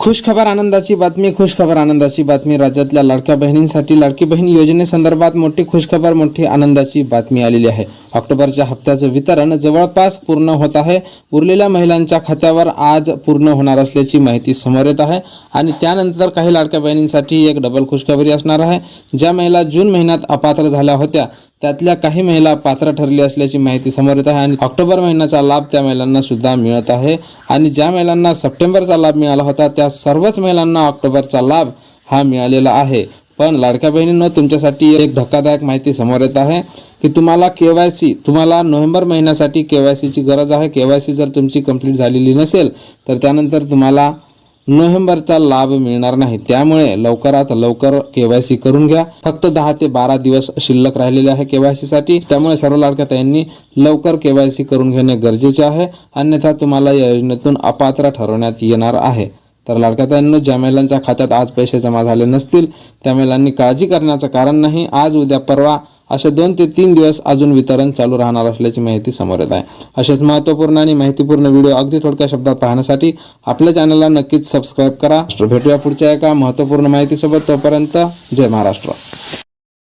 खुशखबर आनंदाची बातमी खुशखबर आनंदाची बातमी राज्यातल्या लाडक्या बहिणींसाठी लाडकी बहीण योजनेसंदर्भात मोठी खुशखबर मोठी आनंदाची बातमी आलेली आहे. ऑक्टोबरच्या हप्त्याचं वितरण जवळपास पूर्ण होत आहे. उरलेल्या महिलांच्या खात्यावर आज पूर्ण होणार असल्याची माहिती समोर येत आहे. आणि त्यानंतर काही लाडक्या बहिणींसाठी एक डबल खुशखबरी असणार आहे. ज्या महिला जून महिन्यात अपात्र झाल्या होत्या त्यातल्या काही महिला पात्र ठरली असल्याची माहिती समोर येत आहे आणि ऑक्टोबर महिन्याचा लाभ त्या महिलांना सुद्धा मिळत आहे. आणि ज्या महिलांना सप्टेंबरचा लाभ मिळाला होता त्या सर्वच महिलांना ऑक्टोबरचा लाभ हा मिळालेला आहे. पण लाडक्या बहिणींनो तुमच्यासाठी एक धक्कादायक माहिती समोर येत आहे की तुम्हाला के वाय सी तुम्हाला नोव्हेंबर महिन्यासाठी के वाय सीची गरज आहे. के वाय सी जर तुमची कंप्लीट झालेली नसेल तर त्यानंतर तुम्हाला नोव्हेंबरचा लाभ मिळणार नाही. त्यामुळे लवकरात लवकर केवायसी करून घ्या. फक्त दहा ते बारा दिवस शिल्लक राहिलेले आहे केवायसी साठी. त्यामुळे सर्व लाडक्या ताईंनी लवकर केवायसी करून घेणे गरजेचे आहे. अन्यथा तुम्हाला या योजनेतून अपात्र ठरवण्यात येणार आहे. तर लाडक्या ताईंनो ज्या महिलांच्या खात्यात आज पैसे जमा झाले नसतील त्या महिलांनी काळजी करण्याचं कारण नाही. आज उद्या परवा अशा दोन ते तीन दिवस अजून वितरण चालू राहणार असल्याची माहिती समोर येत आहे. असेच महत्त्वपूर्ण आणि माहितीपूर्ण व्हिडिओ अगदी थोडक्या शब्दात पाहण्यासाठी आपल्या चॅनलला नक्कीच सबस्क्राईब करा. भेटूया पुढच्या एका महत्त्वपूर्ण माहितीसोबत. तोपर्यंत जय महाराष्ट्र.